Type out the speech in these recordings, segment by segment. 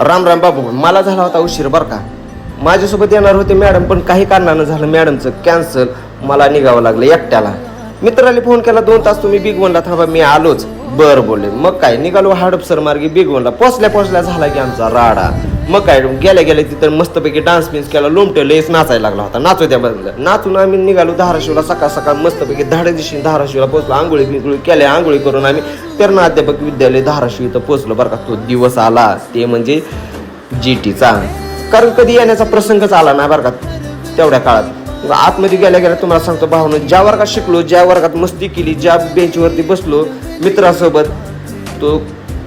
राम राम बाबू मला झाला होता उशीर बरं का? माझ्यासोबत येणार होते मॅडम पण काही कारणानं झालं मॅडमचं कॅन्सल मला निघावं लागलं एकट्याला. मित्राला फोन केला दोन तास तुम्ही बिग वनला थांबा मी आलोच. बरं बोलले. मग काय निघालो हडपसर मार्गी बिग वनला पोचल्या पोचल्या झाला की आमचा राडा. मग काय गेल्या गेल्या तिथं मस्तपैकी डान्स बिन्स केला लोमटे लयच नाचायला लागला होता. नाचू त्या बदल नाचून आम्ही निघालो धाराशिवला सकाळ सकाळ मस्तपैकी धाड्या दिवशी धाराशिवला पोहोचलो. आंघोळी बिंगोळी केल्या आंघोळी करून आम्ही तेरणा अध्यापक विद्यालय धाराशिव इथं पोहोचलो बरं का. तो दिवस आला ते म्हणजे जी टीचा कारण कधी येण्याचा प्रसंगच आला नाही बरं का तेवढ्या काळात. आतमध्ये गेल्या गेल्या तुम्हाला सांगतो भावनं ज्या वर्गात शिकलो ज्या वर्गात मस्ती केली ज्या बेंचवरती बसलो मित्रासोबत तो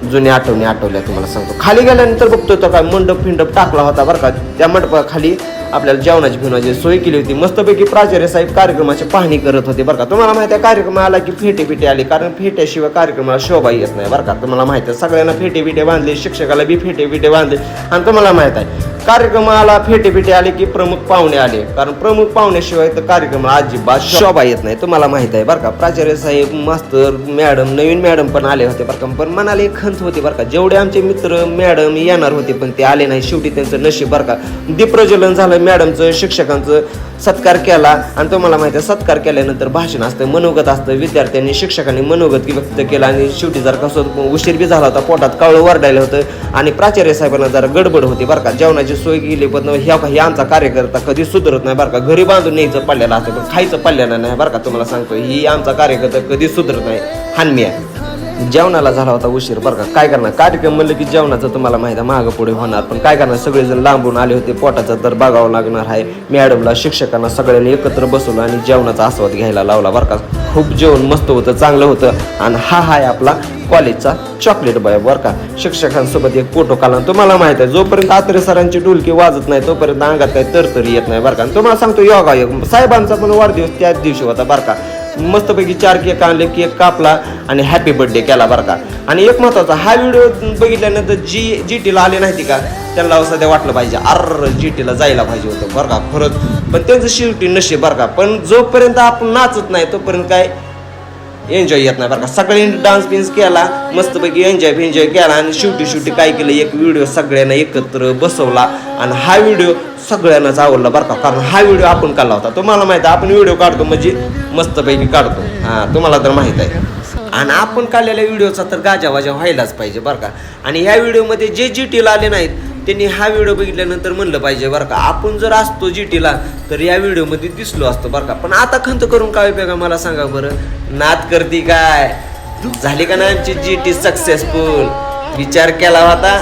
जुन्या आठवणी आठवल्या तुम्हाला सांगतो. खाली गेल्यानंतर बघतो तर काय मंडप फिंडप टाकला होता बरं का? त्या मंडपाखाली आपल्याला जेवणाची भिवणाची सोय केली होती. मस्तपैकी प्राचार्य साहेब कार्यक्रमाची पाहणी करत होते बरं का? तुम्हाला माहिती आहे कार्यक्रम आला की फेटे बिटे आले कारण फेट्याशिवाय कार्यक्रमाला शोभा येत नाही बरं का? तुम्हाला माहिती आहे सगळ्यांना फेटे बिटे बांधले शिक्षकाला बी फेटे बिटे बांधले. आणि तुम्हाला माहीत आहे कार्यक्रमाला फेटे फेटे आले की प्रमुख पाहुणे आले. कारण प्रमुख पाहुण्याशिवाय तर कार्यक्रम अजिबात शोभा येत नाही. तुम्हाला माहीत आहे बरं का प्राचार्य साहेब मास्तर मॅडम नवीन मॅडम पण आले होते बरं का. पण मनाला एक खंत होती बरं का जेवढे आमचे मित्र मॅडम येणार होते पण ते आले नाही. शेवटी त्यांचं नशीब बरं का दीप्रज्वलन झालं मॅडमचं शिक्षकांचं. सत्कार केला. आणि तुम्हाला माहिती आहे सत्कार केल्यानंतर भाषण असतं मनोगत असतं. विद्यार्थ्यांनी शिक्षकांनी मनोगत व्यक्त केलं आणि शेवटी जर कसं उशीर बी झाला होता पोटात कावळं वरडायला होतं आणि प्राचार्य साहेबांना जरा गडबड होती बरं का. जेवणाची सोय केली पण ह्या ह्या आमचा कार्यकर्ता कधी सुधरत नाही बरं का. घरी बांधून न्यायचं पडलेलं असतं पण खायचं पडलेलं नाही बरं का तुम्हाला सांगतो ही आमचा कार्यकर्ता कधी सुधरत नाही. हानमी आहे जेवणाला झाला होता उशीर बरं का? काय करणार? कार्यक्रम म्हणलं की जेवणाचं तुम्हाला माहिती आहे मागं पुढे होणार. पण काय करणार? सगळेजण लांबून आले होते पोटाचा तर बघावं लागणार आहे. मॅडमला शिक्षकांना सगळ्यांनी एकत्र बसवलं आणि जेवणाचा आस्वाद घ्यायला लावला बरं का? खूप जेवण मस्त होतं चांगलं होतं. आणि हा हाय आपला कॉलेजचा चॉकलेट बॉय बरं का? शिक्षकांसोबत एक फोटो काढला. तुम्हाला माहीत आहे जोपर्यंत आत्रे सरांची डुलकी वाजत नाही तोपर्यंत अंगात काही तरतरी येत नाही बरं का? आणि तुम्हाला सांगतो योगा योग. साहेबांचा पण वाढदिवस त्याच दिवशी होता बरं का? मस्तपैकी चार केक आणले केक कापला आणि हॅपी बर्थडे केला बरं का. आणि एक महत्त्वाचा हा व्हिडिओ बघितल्यानंतर जी जी टीला आले नाही का त्यांना सध्या वाटलं पाहिजे अर जी टीला जायला पाहिजे होतं बरं का खरंच. पण त्यांचं शेवटी नशे बरं का पण जोपर्यंत आपण नाचत नाही तोपर्यंत काय एन्जॉय येत नाही बरं का. सगळ्यांनी डान्स बिन्स केला मस्तपैकी एन्जॉय एन्जॉय केला आणि शेवटी शेवटी काय केलं एक व्हिडिओ सगळ्यांना एकत्र बसवला आणि हा व्हिडिओ सगळ्यांनाच आवडला बरं का. कारण हा व्हिडिओ आपण काढला होता. तुम्हाला माहिती आहे आपण व्हिडिओ काढतो म्हणजे मस्तपैकी काढतो. हां तुम्हाला तर माहीत आहे. आणि आपण काढलेल्या व्हिडिओचा तर गाजावाजा व्हायलाच पाहिजे बरं का. आणि ह्या व्हिडिओमध्ये जे जी टीला आले नाहीत त्यांनी हा व्हिडिओ बघितल्यानंतर म्हणलं पाहिजे बरं का आपण जर असतो जी टीला तर या व्हिडिओमध्ये दिसलो असतो बरं का. पण आता खंत करून काय उपयोग मला सांगा बरं. नात करती काय? झाली का ना आमची जी टी सक्सेसफुल विचार केला होता.